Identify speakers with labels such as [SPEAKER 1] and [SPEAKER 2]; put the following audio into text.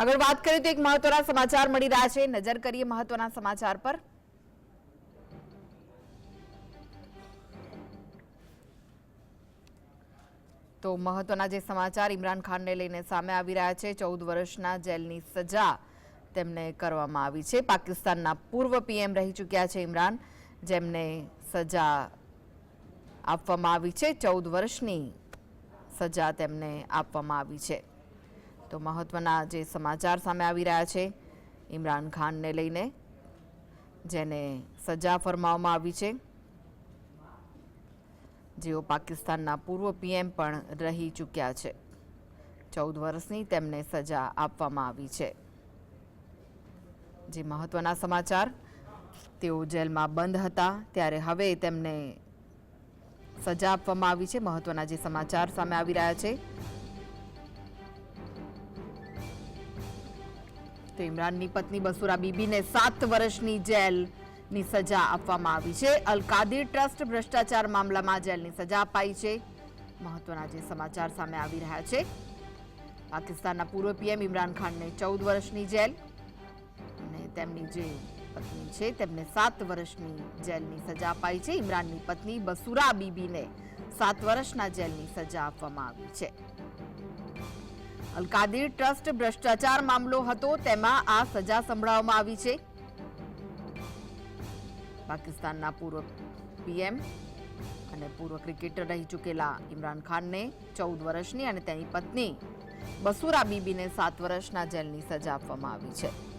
[SPEAKER 1] આગળ વાત કરીએ તો એક મહત્વના સમાચાર મળી રહ્યા છે. નજર કરીએ મહત્વના સમાચાર પર. તો મહત્વના જે સમાચાર ઇમરાન ખાનને લઈને સામે આવી રહ્યા છે. ચૌદ વર્ષના જેલની સજા તેમને કરવામાં આવી છે. પાકિસ્તાનના પૂર્વ પીએમ રહી ચૂક્યા છે ઇમરાન, જેમને સજા આપવામાં આવી છે. ચૌદ વર્ષની સજા તેમને આપવામાં આવી છે. તો મહત્વના જે સમાચાર સામે આવી રહ્યા છે, ઇમરાન ખાનને લઈને, જેને સજા ફરમાવવામાં આવી છે. જેઓ પાકિસ્તાનના પૂર્વ પીએમ પણ રહી ચૂક્યા છે. ચૌદ વર્ષની તેમને સજા આપવામાં આવી છે. જે મહત્વના સમાચાર, તેઓ જેલમાં બંધ હતા, ત્યારે હવે તેમને સજા આપવામાં આવી છે. મહત્વના જે સમાચાર સામે આવી રહ્યા છે તો ઇમરાનની પત્ની બસુરા બીબીને સાત વર્ષની જેલની સજા આપવામાં આવી છે. અલકાદીર ટ્રસ્ટ ભ્રષ્ટાચાર મામલામાં જેલની સજા અપાઈ છે. મહત્વના જે સમાચાર સામે આવી રહ્યા છે. પાકિસ્તાનના પૂર્વ પીએમ ઇમરાન ખાનને ચૌદ વર્ષની જેલ અને તેમની જે પત્ની છે, તેમને સાત વર્ષની જેલની સજા અપાઈ છે. ઇમરાનની પત્ની બસુરા બીબીને સાત વર્ષના જેલની સજા આપવામાં આવી છે. અલકાદીર ટ્રસ્ટ ભ્રષ્ટાચાર મામલો હતો, તેમાં આ સજા સંભળાવવામાં આવી છે. પાકિસ્તાનના પૂર્વ પીએમ અને પૂર્વ ક્રિકેટર રહી ચૂકેલા ઇમરાન ખાનને ચૌદ વર્ષની અને તેની પત્ની બસુરા બીબીને સાત વર્ષના જેલની સજા આપવામાં આવી છે.